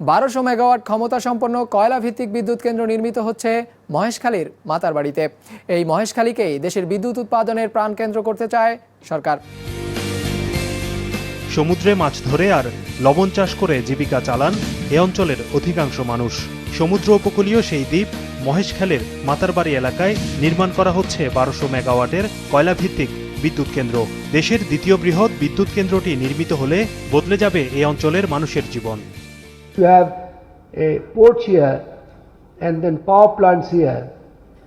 বারোশো মেগাওয়াট ক্ষমতা সম্পন্ন কয়লা ভিত্তিক বিদ্যুৎ কেন্দ্র নির্মিত হচ্ছে মহেশখালীর মাতারবাড়িতে। এই মহেশখালীকেই দেশের বিদ্যুৎ উৎপাদনের প্রাণকেন্দ্র করতে চায় সরকার। সমুদ্রে মাছ ধরে আর লবণ চাষ করে জীবিকা চালান এ অঞ্চলের অধিকাংশ মানুষ। সমুদ্র উপকূলীয় সেই দ্বীপ মহেশখালের মাতারবাড়ি এলাকায় নির্মাণ করা হচ্ছে বারোশো মেগাওয়াটের কয়লাভিত্তিক বিদ্যুৎ কেন্দ্র। দেশের দ্বিতীয় বৃহৎ বিদ্যুৎ কেন্দ্রটি নির্মিত হলে বদলে যাবে এ অঞ্চলের মানুষের জীবন। You have a port here and then power plants here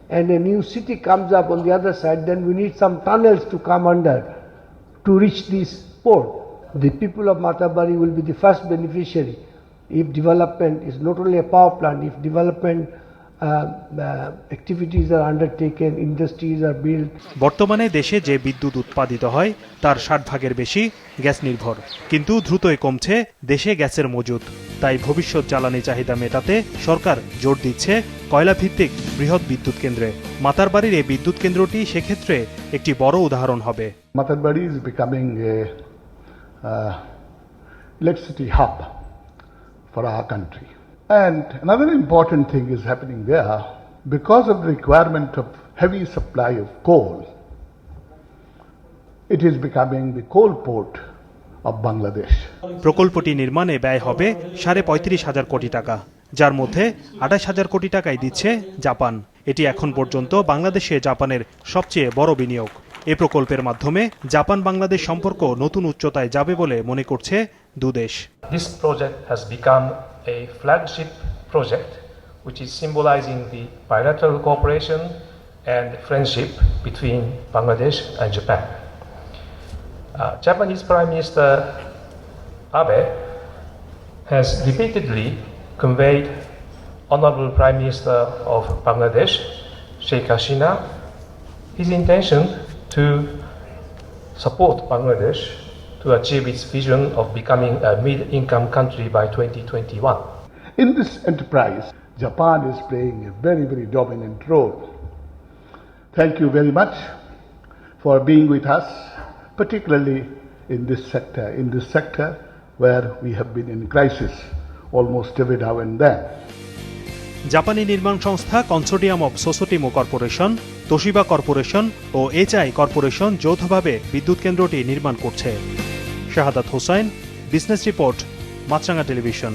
and a new city comes up on the other side, then we need some tunnels to come under to reach this port. The people of Matabari will be the first beneficiary if development is not only a power plant, if development uh, uh, activities are undertaken, industries are built, বর্তমানে দেশে যে বিদ্যুৎ উৎপাদিত হয় তার ষাট ভাগের বেশি গ্যাস নির্ভর কিন্তু দ্রুতই কমছে দেশে গ্যাসের মজুদ তাই ভবিষ্যৎ জ্বালানি চাহিদা মেটাতে সরকার জোর দিচ্ছে কয়লাভিত্তিক বৃহৎ বিদ্যুৎ কেন্দ্রে। মাতারবাড়ির এই বিদ্যুৎ কেন্দ্রটি সেক্ষেত্রে একটি বড় উদাহরণ হবে। Matarbari is hub for our country and another important thing is happening there because of requirement of heavy supply of coal it is becoming the coal port Bangladesh প্রকল্পটি নির্মাণে ব্যয় হবে সাড়ে পঁয়ত্রিশ হাজার কোটি টাকা যার মধ্যে আঠাশ হাজার কোটি টাকাই দিচ্ছে জাপান। এটি এখন পর্যন্ত বাংলাদেশে জাপানের সবচেয়ে বড় বিনিয়োগ। এ প্রকল্পের মাধ্যমে জাপান বাংলাদেশ সম্পর্ক নতুন উচ্চতায় যাবে বলে মনে করছে দুদেশ। This project has become a flagship project which is symbolising the bilateral cooperation and friendship between Bangladesh and Uh, Japanese Prime Minister Abe has repeatedly conveyed Honorable Prime Minister of Bangladesh, Sheikh Hasina, his intention to support Bangladesh to achieve its vision of becoming a mid-income country by 2021. In this enterprise, Japan is playing a very, very dominant role. Thank you very much for being with us, particularly in this sector, in this sector where we have been in crisis almost every now and then. জাপানি নির্মাণ সংস্থা consortium of Sumitomo corporation Toshiba corporation O IHI corporation যৌথভাবে বিদ্যুৎ কেন্দ্রটি নির্মাণ করছে Shahadat Hossain business report Maasranga television